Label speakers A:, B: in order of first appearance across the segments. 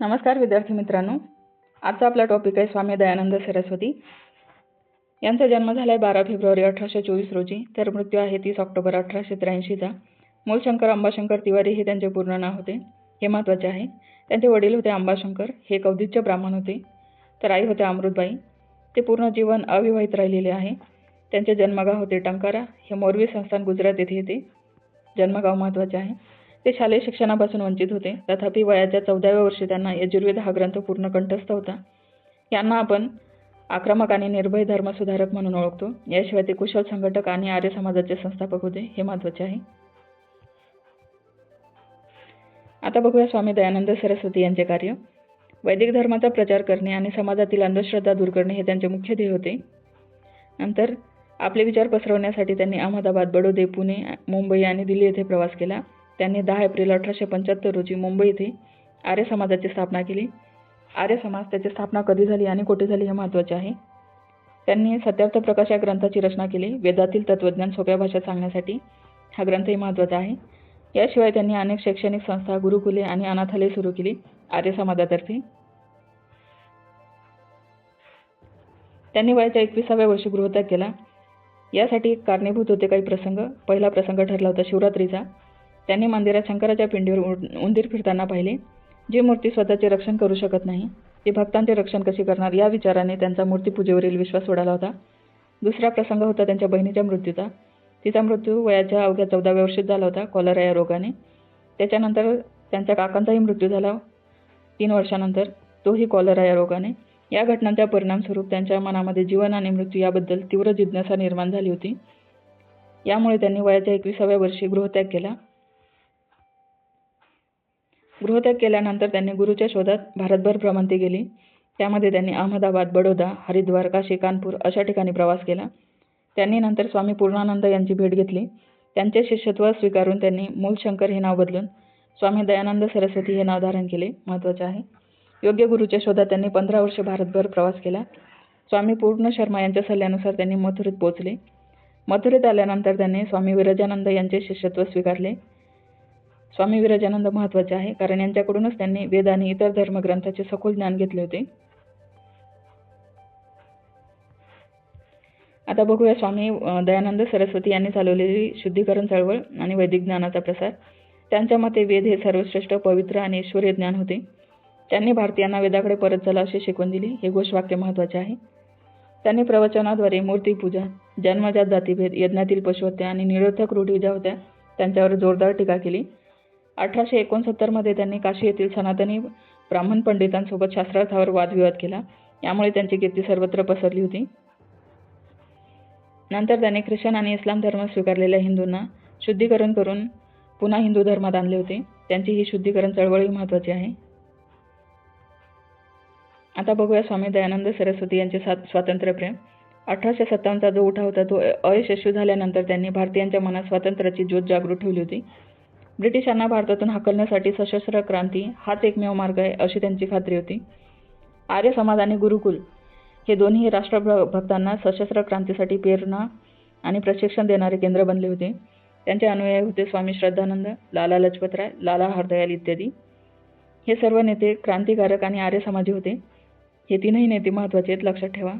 A: नमस्कार विद्यार्थी मित्रांनो. आजचा आपला टॉपिक आहे स्वामी दयानंद सरस्वती. यांचा जन्म झाला आहे बारा फेब्रुवारी अठराशे चोवीस रोजी. तर मृत्यू आहे तीस ऑक्टोबर अठराशे त्र्याऐंशीचा. मूलशंकर अंबाशंकर तिवारी हे त्यांचे पूर्ण नाव होते. हे महत्त्वाचे आहे. त्यांचे वडील होते अंबाशंकर. हे कौदिच्य ब्राह्मण होते. तर आई होते अमृतबाई. ते पूर्ण जीवन अविवाहित राहिलेले आहे. त्यांचे जन्मगाव होते टंकारा. हे मोरवी संस्थान गुजरात येथे येते. जन्मगाव महत्त्वाचे आहे. ते शालेय शिक्षणापासून वंचित होते. तथापि वयाच्या चौदाव्या वर्षी त्यांना यजुर्वेद हा ग्रंथ पूर्ण कंठस्थ होता. यांना आपण आक्रमक आणि निर्भय धर्मसुधारक म्हणून ओळखतो. याशिवाय ते कुशल संघटक आणि आर्य समाजाचे संस्थापक होते. हे महत्त्वाचे आहे. आता बघूया स्वामी दयानंद सरस्वती यांचे कार्य. वैदिक धर्माचा प्रचार करणे आणि समाजातील अंधश्रद्धा दूर करणे हे त्यांचे मुख्य ध्येय होते. नंतर आपले विचार पसरवण्यासाठी त्यांनी अहमदाबाद बडोदे पुणे मुंबई आणि दिल्ली येथे प्रवास केला. त्यांनी दहा एप्रिल अठराशे पंच्याहत्तर रोजी मुंबई येथे आर्य समाजाची स्थापना केली. आर्य समाज त्याची स्थापना कधी झाली आणि कुठे झाली हे महत्त्वाचे आहे. त्यांनी सत्यार्थ प्रकाश या ग्रंथाची रचना केली. वेदातील तत्त्वज्ञान सोप्या भाषेत सांगण्यासाठी हा ग्रंथही महत्त्वाचा आहे. याशिवाय त्यांनी अनेक शैक्षणिक संस्था गुरुकुले आणि अनाथालय सुरू केली आर्य समाजातर्फे. त्यांनी वयाच्या एकविसाव्या वर्षी गृहत्याग केला. यासाठी कारणीभूत होते काही प्रसंग. पहिला प्रसंग ठरला होता शिवरात्रीचा. त्यांनी मंदिरात शंकराच्या पिंडीवर उंदीर फिरताना पाहिले. जी मूर्ती स्वतःचे रक्षण करू शकत नाही ती भक्तांचे रक्षण कशी करणार या विचाराने त्यांचा मूर्तीपूजेवरील विश्वास उडाला होता. दुसरा प्रसंग होता त्यांच्या बहिणीच्या मृत्यूचा. तिचा मृत्यू वयाच्या अवघ्या चौदाव्या वर्षीत झाला होता कॉलरा या रोगाने. त्याच्यानंतर त्यांच्या काकांचाही मृत्यू झाला. तीन वर्षानंतर तोही कॉलरा या रोगाने. या घटनांच्या परिणामस्वरूप त्यांच्या मनामध्ये जीवन आणि मृत्यू याबद्दल तीव्र जिज्ञासा निर्माण झाली होती. यामुळे त्यांनी वयाच्या एकविसाव्या वर्षी गृहत्याग केला. गृहत्याग केल्यानंतर त्यांनी गुरुच्या शोधात भारतभर भ्रमंती केली. त्यामध्ये त्यांनी अहमदाबाद बडोदा हरिद्वार काशी कानपूर अशा ठिकाणी प्रवास केला. त्यांनी नंतर स्वामी पूर्णानंद यांची भेट घेतली. त्यांचे शिष्यत्व स्वीकारून त्यांनी मूलशंकर हे नाव बदलून स्वामी दयानंद सरस्वती हे नाव धारण केले. महत्त्वाचे आहे. योग्य गुरुच्या शोधात त्यांनी पंधरा वर्षे भारतभर प्रवास केला. स्वामी पूर्ण शर्मा यांच्या सल्ल्यानुसार त्यांनी मथुरीत पोहोचले. मथुरीत आल्यानंतर त्यांनी स्वामी विरजानंद यांचे शिष्यत्व स्वीकारले. स्वामी विरजानंद महत्त्वाचे आहे कारण यांच्याकडूनच त्यांनी वेद आणि इतर धर्मग्रंथाचे सखोल ज्ञान घेतले होते. आता बघूया स्वामी दयानंद सरस्वती यांनी चालवलेली शुद्धीकरण चळवळ आणि वैदिक ज्ञानाचा प्रसार. त्यांच्या मते वेद हे सर्वश्रेष्ठ पवित्र आणि ईश्वरीय ज्ञान होते. त्यांनी भारतीयांना वेदाकडे परत चला अशी शिकवण दिली. हे घोषवाक्य महत्त्वाचे आहे. त्यांनी प्रवचनाद्वारे मूर्तीपूजा जन्मजात जातीभेद यज्ञातील पशुहत्या आणि निरर्थक रूढी ज्या होत्या त्यांच्यावर जोरदार टीका केली. अठराशे एकोणसत्तरमध्ये त्यांनी काशी येथील सनातनी ब्राह्मण पंडितांसोबत शास्त्रार्थावर वादविवाद केला. यामुळे त्यांची कीर्ती सर्वत्र पसरली होती. नंतर त्याने ख्रिश्चन आणि इस्लाम धर्म स्वीकारलेल्या हिंदूंना शुद्धीकरण करून पुन्हा हिंदू धर्मात आणले होते. त्यांची ही शुद्धीकरण चळवळही महत्त्वाची आहे. आता बघूया स्वामी दयानंद सरस्वती यांचे स्वातंत्र्यप्रेम. अठराशे सत्तावन्नचा जो उठाव होता तो अयशस्वी झाल्यानंतर त्यांनी भारतीयांच्या मनात स्वातंत्र्याची ज्योत जागृत ठेवली होती. ब्रिटिशांना भारतातून हाकलण्यासाठी सशस्त्र क्रांती हाच एकमेव मार्ग आहे अशी त्यांची खात्री होती. आर्य समाज आणि गुरुकुल हे दोन्ही राष्ट्रभक्तांना सशस्त्र क्रांतीसाठी प्रेरणा आणि प्रशिक्षण देणारे केंद्र बनले होते. त्यांचे अनुयायी होते स्वामी श्रद्धानंद लाला लजपतराय लाला हरदयाल इत्यादी. हे सर्व नेते क्रांतिकारक आणि आर्य समाजी होते. हे तीनही नेते महत्त्वाचे आहेत लक्षात ठेवा.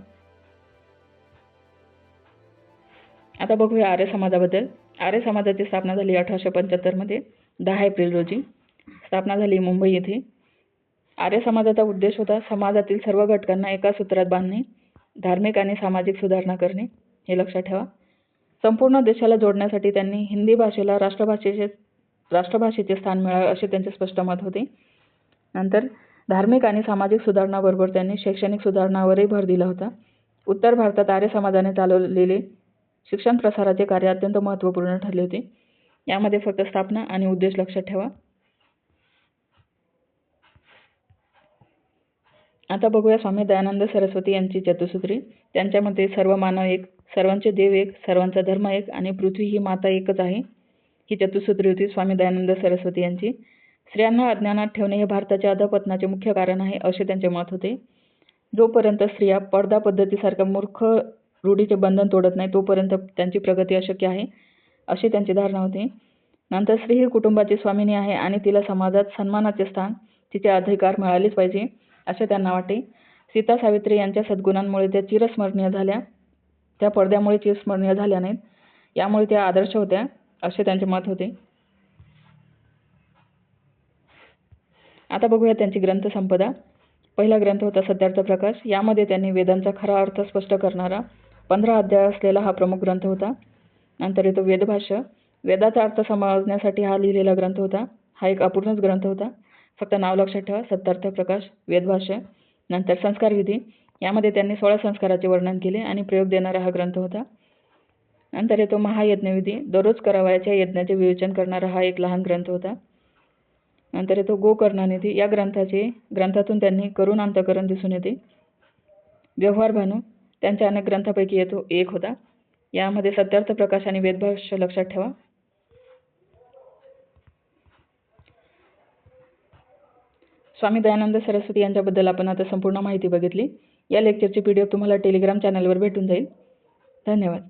A: आता बघूया आर्य समाजाबद्दल. आर्य समाजाची स्थापना झाली अठराशे पंच्याहत्तरमध्ये दहा एप्रिल रोजी. स्थापना झाली मुंबई येथे. आर्य समाजाचा उद्देश होता समाजातील सर्व घटकांना एका सूत्रात बांधणे धार्मिक आणि सामाजिक सुधारणा करणे हे लक्षात ठेवा. संपूर्ण देशाला जोडण्यासाठी त्यांनी हिंदी भाषेला राष्ट्रभाषेचे राष्ट्रभाषेचे स्थान मिळावे असे त्यांचे स्पष्ट मत होते. नंतर धार्मिक आणि सामाजिक सुधारणाबरोबर त्यांनी शैक्षणिक सुधारणावरही भर दिला होता. उत्तर भारतात आर्य समाजाने चालवलेले शिक्षण प्रसाराचे कार्य अत्यंत महत्त्वपूर्ण ठरले होते. यामध्ये फक्त स्थापना आणि उद्देश लक्षात ठेवा. आता बघूया स्वामी दयानंद सरस्वती यांची चतुसूत्री. त्यांच्या मते सर्व मानव एक सर्वांचे देव एक सर्वांचा धर्म एक आणि पृथ्वी ही माता एकच आहे. ही चतुसूत्री होती स्वामी दयानंद सरस्वती यांची. स्त्रियांना अज्ञानात ठेवणे हे भारताच्या अधपतनाचे मुख्य कारण आहे असे त्यांचे मत होते. जोपर्यंत स्त्रिया पडदा पद्धतीसारख्या मूर्ख रूढीचे बंधन तोडत नाही तोपर्यंत त्यांची प्रगती अशक्य आहे अशी त्यांची धारणा होती. नंतर स्त्री ही कुटुंबाची स्वामिनी आहे आणि तिला समाजात सन्मानाचे स्थान तिचे अधिकार मिळालेच पाहिजे असे त्यांना वाटे. सीता सावित्री यांच्या सद्गुणांमुळे त्या चिरस्मरणीय झाल्या. त्या पडद्यामुळे चिरस्मरणीय झाल्या नाहीत. यामुळे त्या आदर्श होत्या असे त्यांचे मत होते. आता बघूया त्यांची ग्रंथसंपदा. पहिला ग्रंथ होता सत्यार्थ प्रकाश. यामध्ये त्यांनी वेदांचा खरा अर्थ स्पष्ट करणारा पंधरा अध्याय असलेला हा प्रमुख ग्रंथ होता. नंतर येतो वेदभाष्य. वेदाचा अर्थ समजण्यासाठी हा लिहिलेला ग्रंथ होता. हा एक अपूर्णच ग्रंथ होता. फक्त नाव लक्षात ठेवा. सत्यार्थ प्रकाश वेदभाष्य नंतर संस्कार विधी. यामध्ये त्यांनी सोळा संस्काराचे वर्णन केले आणि प्रयोग देणारा हा ग्रंथ होता. नंतर येतो महायज्ञविधी. दररोज करावयाच्या यज्ञाचे विवेचन करणारा हा एक लहान ग्रंथ होता. नंतर येतो गोकर्णानिधी. या ग्रंथाचे ग्रंथातून त्यांनी करुण अंतकरण दिसून येते. व्यवहार भानू. त्यांच्या अनेक ग्रंथापैकी येतो एक होता. यामध्ये सत्यार्थ प्रकाश आणि वेदभाष्य लक्षात ठेवा. स्वामी दयानंद सरस्वती यांच्याबद्दल आपण आता संपूर्ण माहिती बघितली. या लेक्चरची पी डी एफ तुम्हाला टेलिग्राम चॅनलवर भेटून जाईल. धन्यवाद.